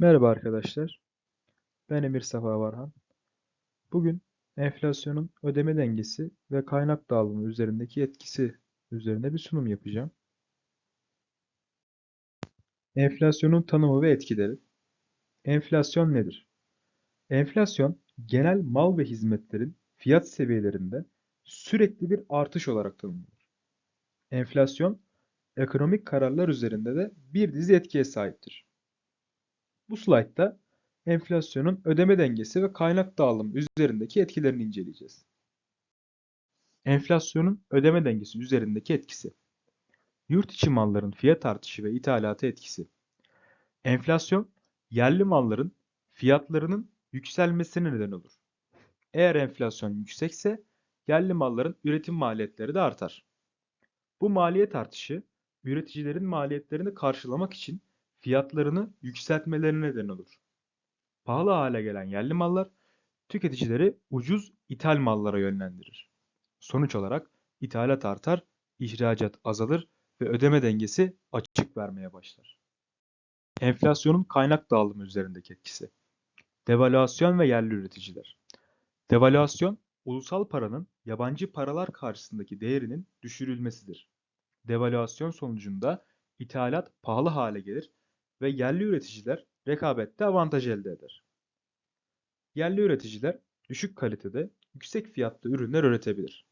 Merhaba arkadaşlar. Ben Emir Safa Varhan. Bugün enflasyonun ödeme dengesi ve kaynak dağılımı üzerindeki etkisi üzerine bir sunum yapacağım. Enflasyonun tanımı ve etkileri. Enflasyon nedir? Enflasyon, genel mal ve hizmetlerin fiyat seviyelerinde sürekli bir artış olarak tanımlanır. Enflasyon, ekonomik kararlar üzerinde de bir dizi etkiye sahiptir. Bu slaytta enflasyonun ödeme dengesi ve kaynak dağılımı üzerindeki etkilerini inceleyeceğiz. Enflasyonun ödeme dengesi üzerindeki etkisi. Yurt içi malların fiyat artışı ve ithalatı etkisi. Enflasyon, yerli malların fiyatlarının yükselmesine neden olur. Eğer enflasyon yüksekse yerli malların üretim maliyetleri de artar. Bu maliyet artışı üreticilerin maliyetlerini karşılamak için fiyatlarını yükseltmelerine neden olur. Pahalı hale gelen yerli mallar tüketicileri ucuz ithal mallara yönlendirir. Sonuç olarak ithalat artar, ihracat azalır ve ödeme dengesi açık vermeye başlar. Enflasyonun kaynak dağılımı üzerindeki etkisi. Devalüasyon ve yerli üreticiler. Devalüasyon, ulusal paranın yabancı paralar karşısındaki değerinin düşürülmesidir. Devalüasyon sonucunda ithalat pahalı hale gelir ve yerli üreticiler rekabette avantaj elde eder. Yerli üreticiler düşük kalitede, yüksek fiyatlı ürünler üretebilir.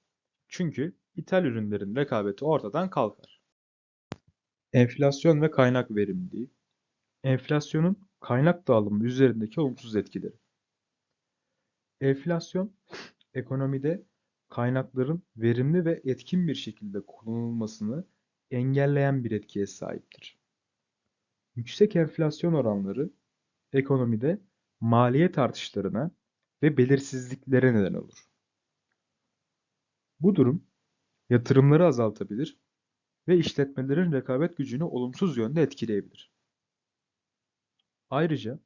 Çünkü ithal ürünlerin rekabeti ortadan kalkar. Enflasyon ve kaynak verimliliği. Enflasyonun kaynak dağılımı üzerindeki olumsuz etkileri. Enflasyon, ekonomide kaynakların verimli ve etkin bir şekilde kullanılmasını engelleyen bir etkiye sahiptir. Yüksek enflasyon oranları ekonomide maliyet artışlarına ve belirsizliklere neden olur. Bu durum yatırımları azaltabilir ve işletmelerin rekabet gücünü olumsuz yönde etkileyebilir. Ayrıca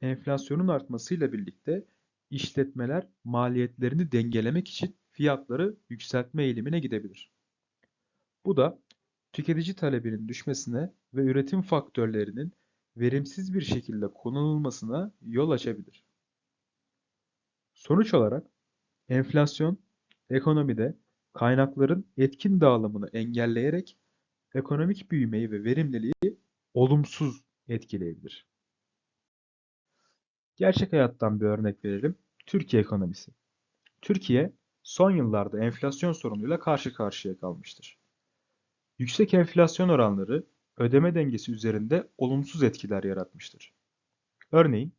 enflasyonun artmasıyla birlikte işletmeler maliyetlerini dengelemek için fiyatları yükseltme eğilimine gidebilir. Bu da tüketici talebinin düşmesine ve üretim faktörlerinin verimsiz bir şekilde kullanılmasına yol açabilir. Sonuç olarak enflasyon ekonomide kaynakların etkin dağılımını engelleyerek ekonomik büyümeyi ve verimliliği olumsuz etkileyebilir. Gerçek hayattan bir örnek verelim. Türkiye ekonomisi. Türkiye son yıllarda enflasyon sorunuyla karşı karşıya kalmıştır. Yüksek enflasyon oranları ödeme dengesi üzerinde olumsuz etkiler yaratmıştır. Örneğin,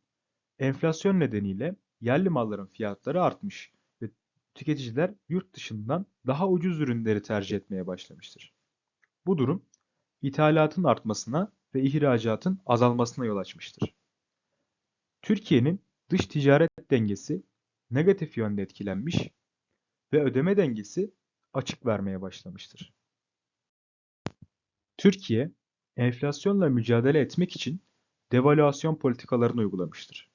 enflasyon nedeniyle yerli malların fiyatları artmış ve tüketiciler yurt dışından daha ucuz ürünleri tercih etmeye başlamıştır. Bu durum ithalatın artmasına ve ihracatın azalmasına yol açmıştır. Türkiye'nin dış ticaret dengesi negatif yönde etkilenmiş ve ödeme dengesi açık vermeye başlamıştır. Türkiye, enflasyonla mücadele etmek için devalüasyon politikalarını uygulamıştır.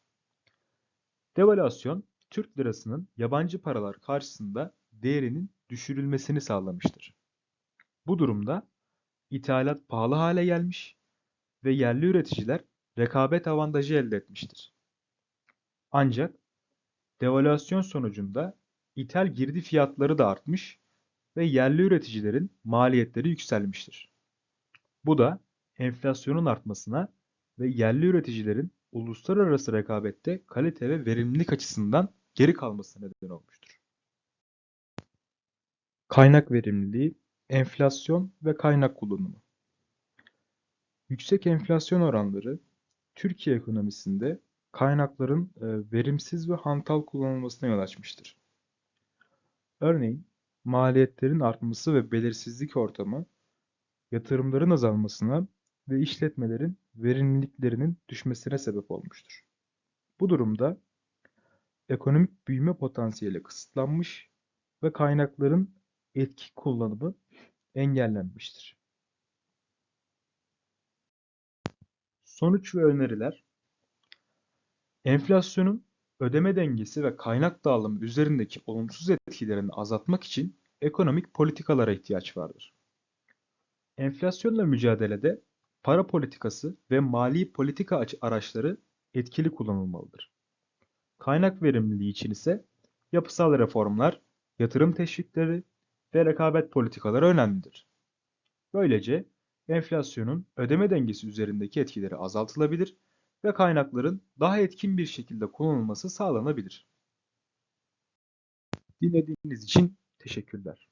Devalüasyon, Türk lirasının yabancı paralar karşısında değerinin düşürülmesini sağlamıştır. Bu durumda ithalat pahalı hale gelmiş ve yerli üreticiler rekabet avantajı elde etmiştir. Ancak devalüasyon sonucunda ithal girdi fiyatları da artmış ve yerli üreticilerin maliyetleri yükselmiştir. Bu da enflasyonun artmasına ve yerli üreticilerin uluslararası rekabette kalite ve verimlilik açısından geri kalmasına neden olmuştur. Kaynak verimliliği, enflasyon ve kaynak kullanımı. Yüksek enflasyon oranları Türkiye ekonomisinde kaynakların e, verimsiz ve hantal kullanılmasına yol açmıştır. Örneğin maliyetlerin artması ve belirsizlik ortamı yatırımların azalmasına ve işletmelerin verimliliklerinin düşmesine sebep olmuştur. Bu durumda ekonomik büyüme potansiyeli kısıtlanmış ve kaynakların etki kullanımı engellenmiştir. Sonuç ve öneriler Enflasyonun ödeme dengesi ve kaynak dağılımı üzerindeki olumsuz etkilerini azaltmak için ekonomik politikalara ihtiyaç vardır. Enflasyonla mücadelede para politikası ve mali politika aç- araçları etkili kullanılmalıdır. Kaynak verimliliği için ise yapısal reformlar, yatırım teşvikleri ve rekabet politikaları önemlidir. Böylece enflasyonun ödeme dengesi üzerindeki etkileri azaltılabilir ve kaynakların daha etkin bir şekilde kullanılması sağlanabilir. Dinlediğiniz için teşekkürler.